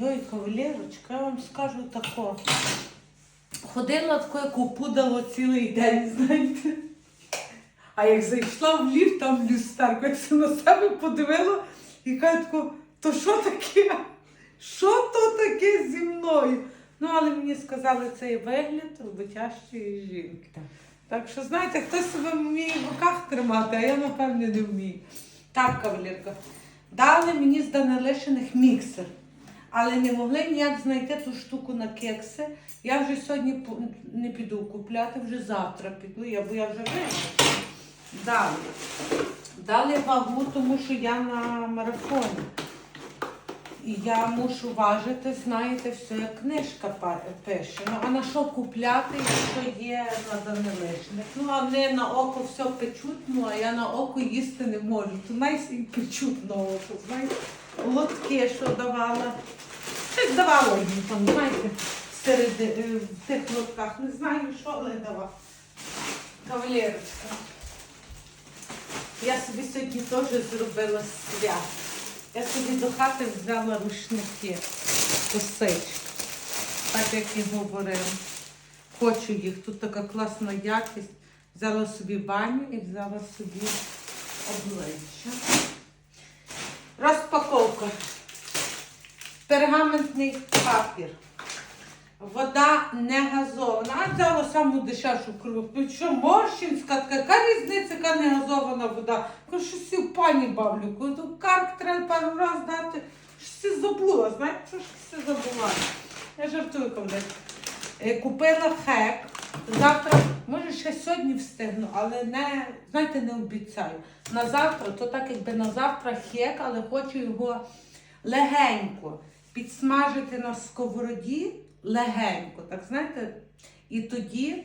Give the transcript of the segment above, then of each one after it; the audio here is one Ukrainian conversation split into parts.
Йой, кавалерочка, я вам скажу тако. Ходила тако, як опудало цілий день, знаєте. А як зайшла в ліфт, там люстерку, як се на себе подивила і каже тако, то що таке? Що то таке зі мною? Ну, але мені сказали, це є вигляд роботящої жінки. Так. Так що, знаєте, хтось себе вміє в руках тримати, а я, напевне, не вмію. Так, кавалерка. Дали мені з Данилишиних міксер. Але не могли ніяк знайти ту штуку на кекси. Я вже сьогодні не піду купляти, вже завтра піду, бо я вже вирішила. Далі. Дали вагу, тому що я на марафоні. І я мушу важити, знаєте, все, як книжка пише. Ну, а на що купляти, якщо є на Данилишних? Ну, а вони на око все печуть, ну, а я на око їсти не можу. То найс і печуть на знаєте. Лотки, що давала. Щось давала їм там, знаєте, серед е, в тих лотках. Не знаю, що, але давала. Кавалерочка. Я собі сьогодні теж зробила свят. Я собі до хати взяла рушники, косички, так як і говорила. Хочу їх. Тут така класна якість. Взяла собі баню і взяла собі обличчя. Розпаковка. Пергаментний папір. Вода не газована. А взяла саму дешевшу крову. Ну що, морщинська, така, яка різниця, яка не газована вода. Кажу, що всі в пані бавлю. Кажу, то карк треба пару раз дати. Щось всі забула, знаєте, що ж все забула. Я жартую, коли. Е, Купила хек. Завтра, може ще сьогодні встигну, але не, знаєте, не обіцяю. На завтра, то так якби на завтра хек, але хочу його легенько підсмажити на сковороді легенько, так знаєте, і тоді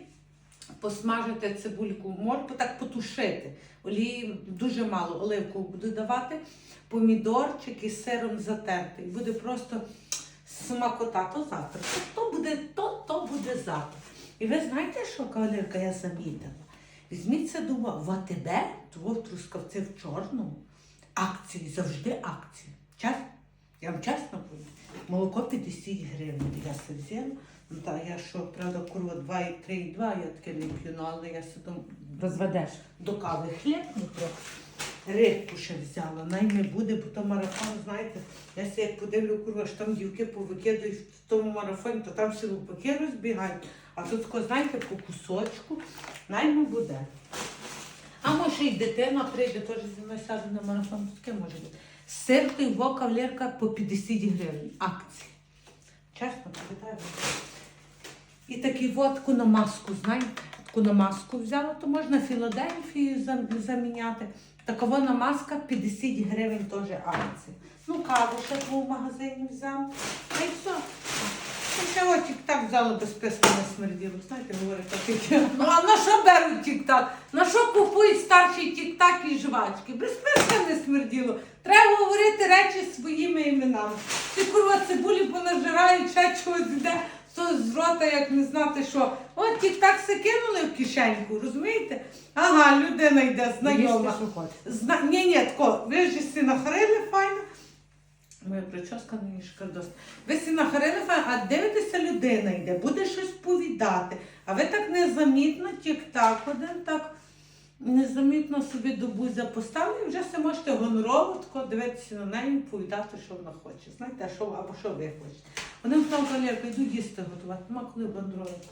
посмажити цибульку, морку, так потушити. Олії дуже мало, оливку буду давати, помідорчик із сиром затертий. Буде просто смакота. То завтра. То, буде, то, то буде завтра. І ви знаєте, що кавалерка я замітила? Візьміть це до в АТБ, того трускавці в чорному, акції, завжди акції. Чесно? Я вам чесно кажу. Молоко 50 гривень. Я взяла. Ну та я що, правда, курва 2,3,2, я таке не п'ю, ну, але я сюди Розведеш. до кави хлібну трохи. Рибку ще взяла, най не буде, бо то марафон, знаєте, я себе як подивлю, курва, що там дівки повикидують в тому марафоні, то там всі лупаки розбігають, а тут, тако, знаєте, по кусочку, най не буде. А може і дитина прийде, теж зі мною сяде на марафон, то таке може бути. Сир во кавалерка по 50 гривень. Акції. Чесно, пам'ятаю. І такий вот таку намазку, знаєте, таку намазку взяла, то можна Філадельфію зам- заміняти. Такова намазка 50 гривень теж акція. Ну, каву ще в магазині взяла. Й все. Ще от тік-так взяла без писка не смерділо. Знаєте, говорить таке. Ну, а на що беруть тік-так? На що купують старший тік-так і жвачки? Без писка не смерділо. Треба говорити речі своїми іменами. Ти курва цибулі понажирають, ще чогось йде. То з рота, як не знати що. От тік-так се кинули в кишеньку, розумієте? Ага, людина йде, знайома. Зна... Ні, ні, тако, ви ж всі нахарили файно. Моя прическа мені шкардос. Ви всі нахарили файно, а дивитеся, людина йде, буде щось повідати. А ви так незамітно, тік-так, один так незамітно собі до бузя поставили, і вже все можете гонорово тако дивитися на неї повідати, що вона хоче. Знаєте, що, або що ви хочете. Вони в тому кавалерка, йду їсти готувати, нема коли бандроїти.